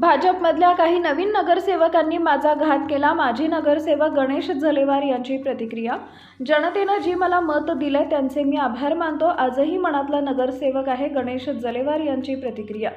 भाजपमधल्या काही नवीन नगरसेवकांनी माझा घात केला. माजी नगरसेवक गणेश जलेवार यांची प्रतिक्रिया. जनतेनं जी मला मत दिलंय त्यांचे मी आभार मानतो. आजही मनातला नगरसेवक आहे गणेश जलेवार यांची प्रतिक्रिया.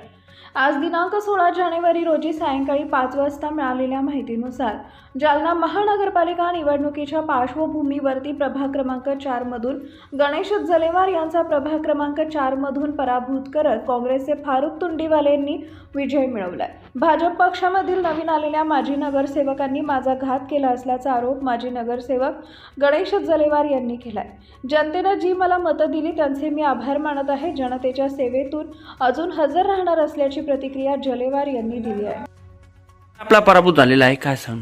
आज दिनांक सोळा जानेवारी रोजी सायंकाळी पाच वाजता मिळालेल्या माहितीनुसार जालना महानगरपालिका निवडणुकीच्या पार्श्वभूमीवरती प्रभाग क्रमांक चारमधून गणेश जलेवार यांचा प्रभाग क्रमांक चारमधून पराभूत करत काँग्रेसचे फारुख तुंडीवालेंनी विजय मिळवलाय. भाजप पक्षामधील नवीन आलेल्या माजी नगरसेवकांनी माझा घात केला असल्याचा आरोप माजी नगरसेवक गणेश जलेवार यांनी केलाय. जनतेनं जी मला मतं दिली त्यांचे मी आभार मानत आहे. जनतेच्या सेवेतून अजून हजर राहणार असल्याची प्रतिक्रिया जलेवार यांनी दिली आहे. आपला पराभूत झालेला आहे काय सांग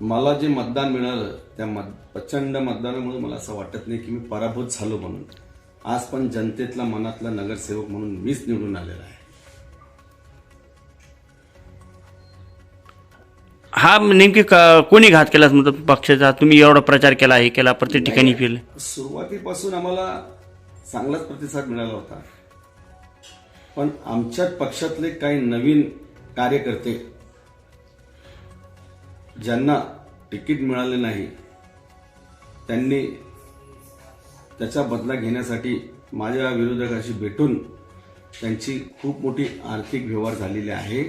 मला जे मतदान मिळालं त्या मत प्रचंड मतदानामुळे मला असं वाटत नाही की मी पराभूत झालो म्हणून. आज पण जनतेतला मनातला नगरसेवक म्हणून मीच निवडून आलेला आहे. हा नेमकी क- कोणी घात केला मतलब पक्षाचा तुम्ही एवढा प्रचार केला हे केला प्रत्येक ठिकाणी केलं सुरुवातीपासून आम्हाला चांगलाच प्रतिसाद मिळाला होता. पण आमच्या पक्षातले काही नवीन कार्यकर्ते ज्यांना तिकीट मिळाले नाही त्यांनी त्याचा बदला घेण्यासाठी माझ्या विरोधकाशी भेटून त्यांची खूप मोठी आर्थिक व्यवहार झालेले आहे.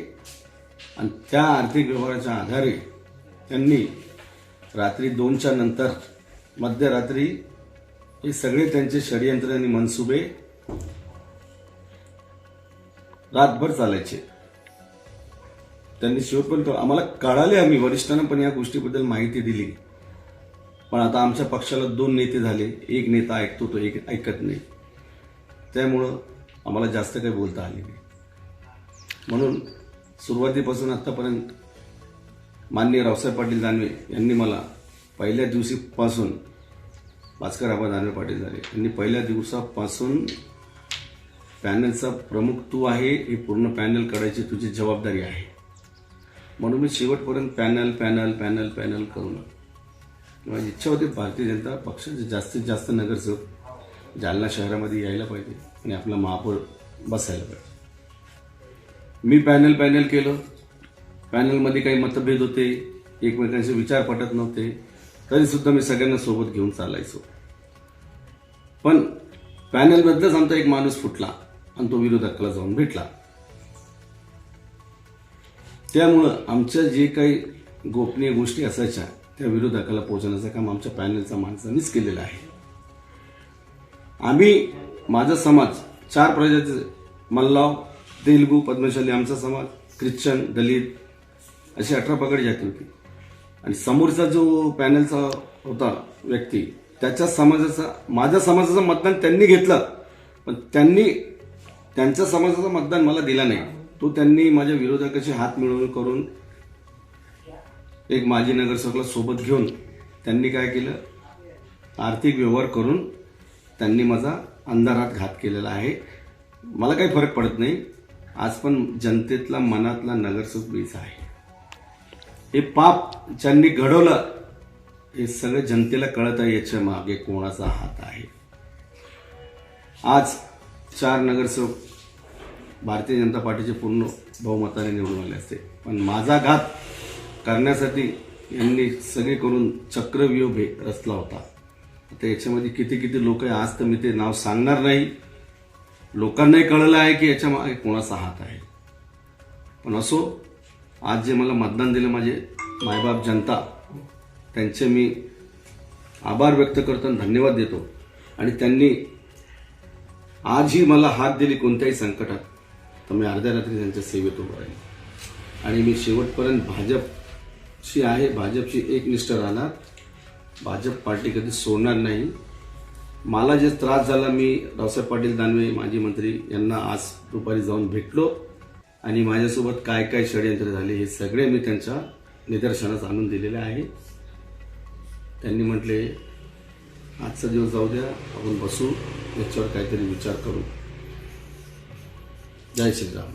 आणि त्या आर्थिक व्यवहाराच्या आधारे त्यांनी रात्री दोनच्या नंतर मध्यरात्री हे सगळे त्यांचे षडयंत्र आणि मनसुबे रातभर चालायचे. त्यांनी शेवटपर्यंत आम्हाला कळाले आम्ही वरिष्ठांना पण या गोष्टीबद्दल माहिती दिली. पण आता आमच्या पक्षाला दोन नेते झाले एक नेता ऐकतो तो एक ऐकत नाही. त्यामुळं आम्हाला जास्त काही बोलता आले नाही. म्हणून सुरुवातीपासून आत्तापर्यंत माननीय रावसाहेब पाटील दानवे यांनी मला पहिल्या दिवशीपासून भास्कर आबा दानवे पाटील झाले. यांनी पहिल्या दिवसापासून पॅनलचा प्रमुख तू आहे हे पूर्ण पॅनल काढायची तुझी जबाबदारी आहे. म्हणून मी शेवटपर्यंत पॅनल पॅनल पॅनल पॅनल करून माझी इच्छा होती भारतीय जनता पक्षाचे जास्तीत जास्त नगरसेवक जालना शहरामध्ये यायला पाहिजे आणि आपला महापौर बसायला पाहिजे. मी पॅनल पॅनल केलं. पॅनलमध्ये काही मतभेद होते एकमेकांचे विचार पटत नव्हते. तरीसुद्धा मी सगळ्यांना सोबत घेऊन चालायचो. पण पॅनलमधलाच आमचा एक माणूस फुटला. आणि तो विरोधकाला जाऊन भेटला. त्यामुळं आमच्या जे काही गोपनीय गोष्टी असायच्या त्या विरोधकाला पोहोचवण्याचं काम आमच्या पॅनलच्या माणसांनीच केलेलं आहे. आम्ही माझा समाज चार प्रजाती मल्लाव तेलगू पद्मशाली आमचा समाज ख्रिश्चन दलित अशी अठरा पगड जाती होती. आणि समोरचा जो पॅनलचा होता व्यक्ती त्याच्या समाजाचा माझ्या समाजाचं मतदान त्यांनी घेतलं. पण त्यांनी त्यांच्या समाजाचं मतदान मला दिला नाही. तो त्यांनी माझ्या विरोधकाशी हात मिळवून करून एक माजी नगरसेवकला सोबत घेऊन त्यांनी काय केलं? आर्थिक व्यवहार करून त्यांनी माझा अंधारात घात केलेला आहे. मला काही फरक पडत नाही. आज पण जनतेतला मनातला नगरसेवक मीच आहे. हे पाप ज्यांनी घडवलं हे सगळं जनतेला कळत आहे याच्या मागे कोणाचा हात आहे. आज चार नगरसेवक भारतीय जनता पार्टीचे पूर्ण बहुमताने निवडून आले असते. पण माझा घात करण्यासाठी यांनी सगळे करून चक्रव्यूह भे रचला होता. आता याच्यामध्ये किती किती लोक आहे आज तर मी ते नाव सांगणार नाही. लोकांनाही कळलं आहे की याच्या मागे कोणाचा हात आहे. पण असो आज जे मला मतदान दिलं माझे मायबाप जनता त्यांचे मी आभार व्यक्त करतो आणि धन्यवाद देतो. आणि त्यांनी आजही मला हात दिली कोणत्याही संकटात. तर मी अर्ध्या रात्री त्यांच्या सेवेत उभं राहील आणि मी शेवटपर्यंत भाजपशी आहे भाजपशी एकनिष्ठ राहणार. भाजप पार्टी कधी सोडणार नाही. मला जे त्रास झाला मी रावसाहेब पाटील दानवे माजी मंत्री यांना आज दुपारी जाऊन भेटलो. आणि माझ्यासोबत काय काय षडयंत्र झाले हे सगळे मी त्यांच्या निदर्शनास आणून दिलेले आहे. त्यांनी म्हटले आजचा दिवस जाऊ द्या आपण बसू याच्यावर काहीतरी विचार करू. जय श्रीराम